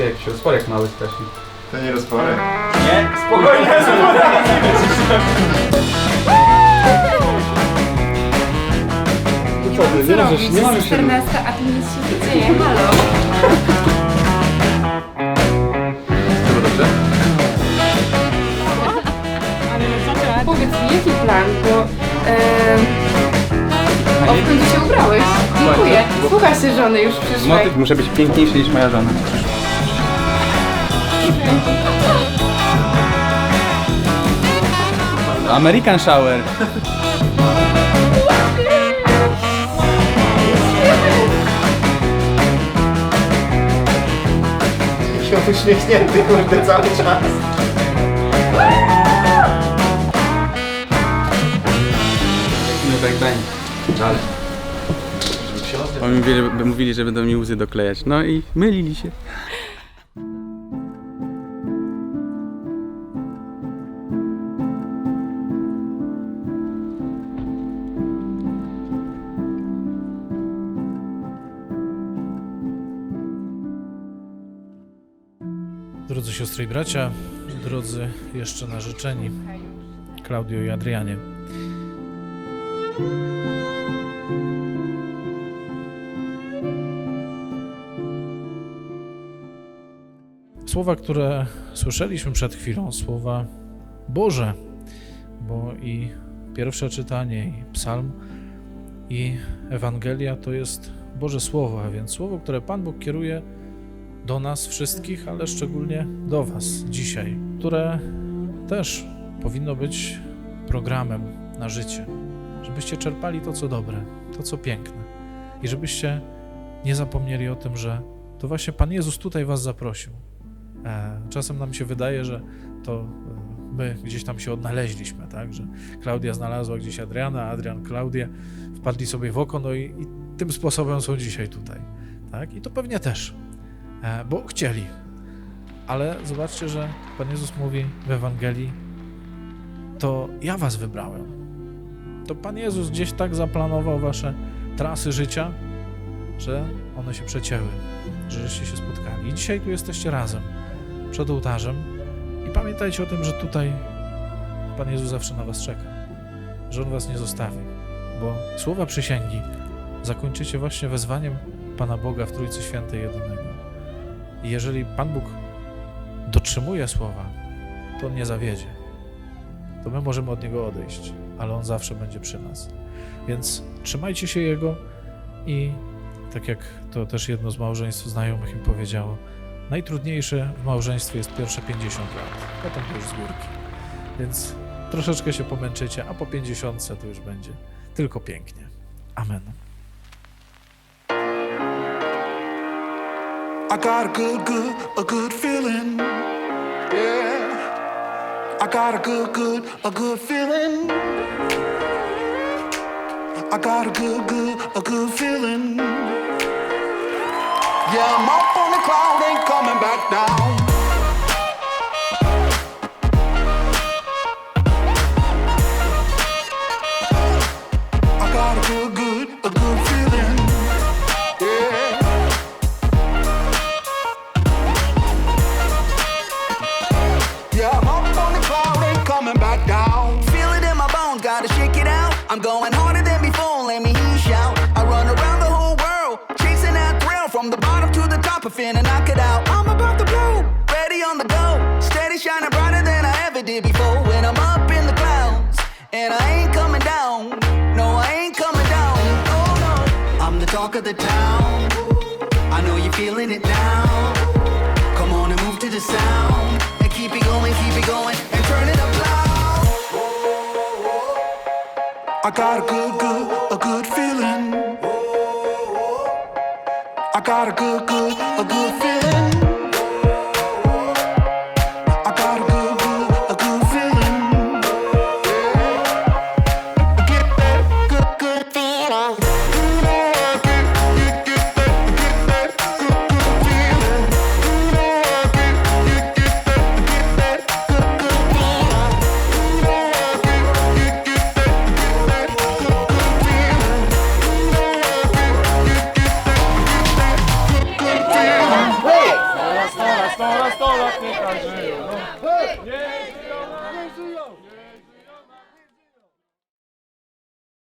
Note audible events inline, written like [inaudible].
Ty jakiś rozporek mały strasznie. To nie rozporek. Nie, spokojnie, [laughs] Co ty, nie możesz, nie możesz się... 14, a tu nic się nie dzieje, halo. Było dobrze? Powiedz mi, jaki plan, bo... em, O, w końcu się ubrałeś. Dziękuję. Słucha się żony już przyszłej. Motyw muszę być piękniejszy niż moja żona. American Shower. Się uśmiechnięty kurde cały czas. No tak będzie. Dalej. Oni mówili, mówili, że będą mi łzy doklejać. No i mylili się. Drodzy siostry i bracia, drodzy jeszcze narzeczeni, Klaudio i Adrianie. Słowa, które słyszeliśmy przed chwilą, słowa Boże, bo i pierwsze czytanie, i psalm, i Ewangelia to jest Boże Słowo, a więc słowo, które Pan Bóg kieruje do nas wszystkich, ale szczególnie do Was dzisiaj, które też powinno być programem na życie, żebyście czerpali to, co dobre, to, co piękne i żebyście nie zapomnieli o tym, że to właśnie Pan Jezus tutaj Was zaprosił. E, Czasem nam się wydaje, że to e, my gdzieś tam się odnaleźliśmy, tak? Że Klaudia znalazła gdzieś Adriana, Adrian Klaudię, wpadli sobie w oko, no i, i tym sposobem są dzisiaj tutaj, tak? I to pewnie też bo chcieli. Ale zobaczcie, że Pan Jezus mówi w Ewangelii: To ja Was wybrałem. To Pan Jezus gdzieś tak zaplanował Wasze trasy życia, że one się przecięły, że żeście się spotkali. I dzisiaj tu jesteście razem przed ołtarzem. I pamiętajcie o tym, że tutaj Pan Jezus zawsze na Was czeka, że On Was nie zostawi, bo słowa przysięgi zakończycie właśnie wezwaniem Pana Boga w Trójcy Świętej Jedynego. I jeżeli Pan Bóg dotrzymuje słowa, to On nie zawiedzie. To my możemy od Niego odejść, ale On zawsze będzie przy nas. Więc trzymajcie się Jego i tak jak to też jedno z małżeństw znajomych mi powiedziało, najtrudniejsze w małżeństwie jest pierwsze 50 lat, potem to już z górki. Więc troszeczkę się pomęczycie, a po 50 to już będzie tylko pięknie. Amen. I got a good, good, a good feeling. Yeah. I got a good, good, a good feeling. I got a good, good, a good feeling. Yeah, I'm up on the cloud, ain't coming back down. I got a good, good, a good feeling. I'm going harder than before, let me hear you shout. I run around the whole world, chasing that thrill from the bottom to the top, I finna knock it out. I'm about to blow, ready on the go, steady shining brighter than I ever did before. When I'm up in the clouds, and I ain't coming down, no, I ain't coming down. Oh no, I'm the talk of the town. I know you're feeling it now. I got a good, good, a good feeling. I got a good, good, a good feeling.